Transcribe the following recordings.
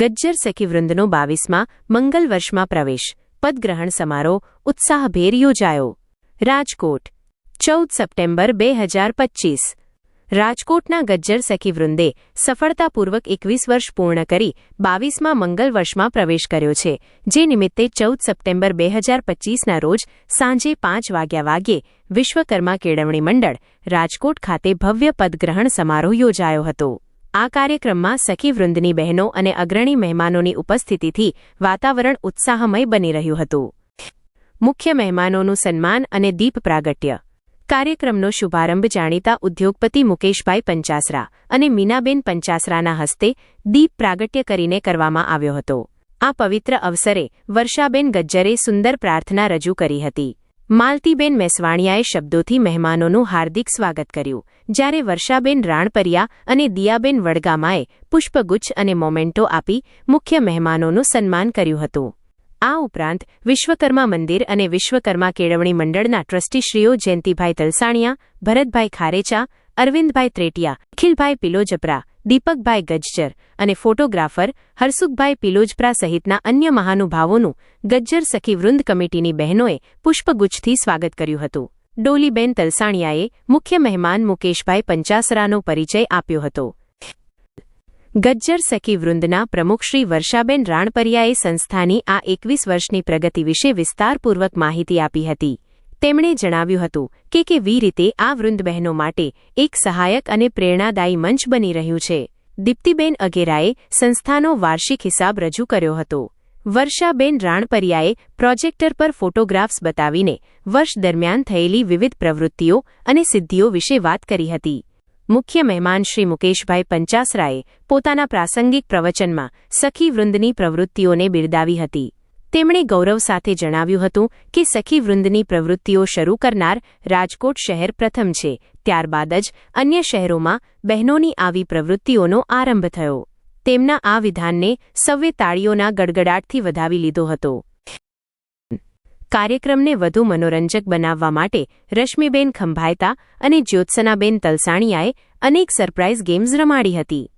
ગજ્જર સખીવૃંદનો બાવીસમાં મંગલ વર્ષમાં પ્રવેશ. પદગ્રહણ સમારોહ ઉત્સાહભેર યોજાયો. રાજકોટ, ચૌદ સપ્ટેમ્બર બે હજાર પચ્ચીસ રાજકોટના ગજ્જર સખીવૃંદે સફળતાપૂર્વક એકવીસ વર્ષ પૂર્ણ કરી બાવીસમાં મંગલ વર્ષમાં પ્રવેશ કર્યો છે, જે નિમિત્તે ચૌદ સપ્ટેમ્બર બે હજાર પચ્ચીસના રોજ સાંજે પાંચ વાગ્યા વાગ્યે વિશ્વકર્મા કેળવણી મંડળ રાજકોટ ખાતે ભવ્ય પદગ્રહણ સમારોહ યોજાયો હતો. આ કાર્યક્રમમાં સખીવૃંદની બહેનો અને અગ્રણી મહેમાનોની ઉપસ્થિતિથી વાતાવરણ ઉત્સાહમય બની રહ્યું હતું. મુખ્ય મહેમાનોનું સન્માન અને દીપ પ્રાગટ્ય. કાર્યક્રમનો શુભારંભ જાણીતા ઉદ્યોગપતિ મુકેશભાઈ પંચાસરા અને મીનાબેન પંચાસરાના હસ્તે દીપ પ્રાગટ્ય કરીને કરવામાં આવ્યો હતો. આ પવિત્ર અવસરે વર્ષાબેન ગજ્જરે સુંદર પ્રાર્થના રજૂ કરી હતી. માલતીબેન મેસવાણિયાએ શબ્દોથી મહેમાનોનું હાર્દિક સ્વાગત કર્યું. જ્યારે વર્ષાબેન રાણપરિયા અને દિયાબેન વડગામાએ પુષ્પગુચ્છ અને મોમેન્ટો આપી મુખ્ય મહેમાનોનું સન્માન કર્યું હતું. આ ઉપરાંત વિશ્વકર્મા મંદિર અને વિશ્વકર્મા કેળવણી મંડળના ટ્રસ્ટીશ્રીઓ જયંતિભાઈ તલસાણિયા, ભરતભાઈ ખારેચા, અરવિંદભાઈ ત્રેટિયા, અખિલભાઈ પિલોજપરા દીપકભાઈ ગજ્જર અને ફોટોગ્રાફર હરસુખભાઈ પિલોજપરા સહિતના અન્ય મહાનુભાવોનું ગજ્જર સખી વૃંદ કમિટીની બહેનોએ પુષ્પગુચ્છથી સ્વાગત કર્યું હતું. ડોલીબેન તલસાણિયાએ મુખ્ય મહેમાન મુકેશભાઈ પંચાસરાનો પરિચય આપ્યો હતો. ગજ્જર સખી વૃંદના પ્રમુખ શ્રી વર્ષાબેન રાણપરિયાએ સંસ્થાની આ એકવીસ વર્ષની પ્રગતિ વિશે વિસ્તારપૂર્વક માહિતી આપી હતી. તેમણે જણાવ્યું હતું કે કેવી રીતે આ વૃંદ બહેનો માટે એક સહાયક અને પ્રેરણાદાયી મંચ બની રહ્યું છે. દીપ્તિબેન અગેરાએ સંસ્થાનો વાર્ષિક હિસાબ રજૂ કર્યો હતો. વર્ષાબેન રાણપરિયાએ પ્રોજેક્ટર પર ફોટોગ્રાફ્સ બતાવીને વર્ષ દરમિયાન થયેલી વિવિધ પ્રવૃત્તિઓ અને સિદ્ધિઓ વિશે વાત કરી હતી. મુખ્ય મહેમાન શ્રી મુકેશભાઈ પંચાસરાએ પોતાના પ્રાસંગિક પ્રવચનમાં સખી વૃંદની પ્રવૃત્તિઓને બિરદાવી હતી. તેમણે ગૌરવ સાથે જણાવ્યું હતું કે સખી વૃંદની પ્રવૃત્તિઓ શરૂ કરનાર રાજકોટ શહેર પ્રથમ છે. ત્યારબાદ જ અન્ય શહેરોમાં બહેનોની આવી પ્રવૃત્તિઓનો આરંભ થયો. તેમના આ વિધાનને સૌએ તાળીઓના ગડગડાટથી વધાવી લીધો હતો. કાર્યક્રમને વધુ મનોરંજક બનાવવા માટે રશ્મિબેન ખંભાયતા અને જ્યોત્સનાબેન તલસાણીયાએ અનેક સરપ્રાઇઝ ગેમ્સ રમાડી હતી.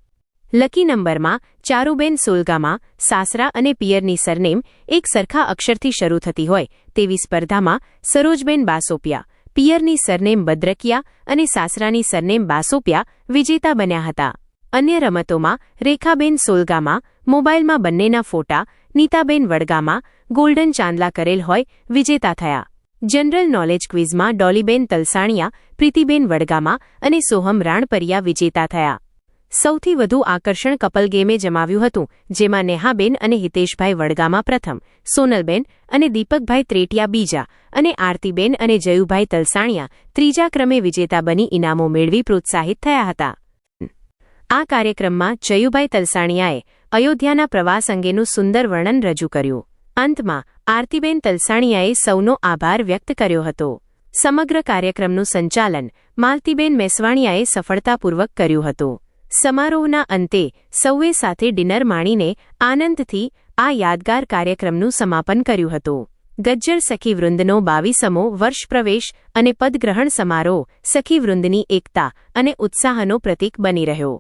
લકી નંબરમાં ચારુબેન સોલગામાં, સાસરા અને પિયરની સરનેમ એક સરખા અક્ષરથી શરૂ થતી હોય તેવી સ્પર્ધામાં સરોજબેન બાસોપિયા, પિયરની સરનેમ બદ્રકિયા અને સાસરાની સરનેમ બાસોપિયા વિજેતા બન્યા હતા. અન્ય રમતોમાં રેખાબેન સોલગામાં, મોબાઈલમાં બંનેના ફોટા, નીતાબેન વડગામાં, ગોલ્ડન ચાંદલા કરેલ હોય વિજેતા થયા. જનરલ નોલેજ ક્વિઝમાં ડોલીબેન તલસાણિયા, પ્રીતિબેન વડગામાં અને સોહમ રાણપરિયા વિજેતા થયા. સૌથી વધુ આકર્ષણ કપલ ગેમે જમાવ્યું હતું, જેમાં નેહાબેન અને હિતેશભાઈ વડગામાં પ્રથમ, સોનલબેન અને દીપકભાઈ ત્રેટિયા બીજા અને આરતીબેન અને જયુભાઈ તલસાણિયા ત્રીજા ક્રમે વિજેતા બની ઇનામો મેળવી પ્રોત્સાહિત થયા હતા. આ કાર્યક્રમમાં જયુભાઈ તલસાણિયાએ અયોધ્યાના પ્રવાસ અંગેનું સુંદર વર્ણન રજૂ કર્યું. અંતમાં, આરતીબેન તલસાણિયાએ સૌનો આભાર વ્યક્ત કર્યો હતો. સમગ્ર કાર્યક્રમનું સંચાલન માલતીબેન મેસવાણિયાએ સફળતાપૂર્વક કર્યું હતું. સમારોહના અંતે સૌએ સાથે ડિનર માણીને આનંદથી આ યાદગાર કાર્યક્રમનું સમાપન કર્યું હતું. ગજ્જર સખીવૃંદનો બાવીસમો વર્ષ પ્રવેશ અને પદગ્રહણ સમારોહ સખીવૃંદની એકતા અને ઉત્સાહનો પ્રતીક બની રહ્યો.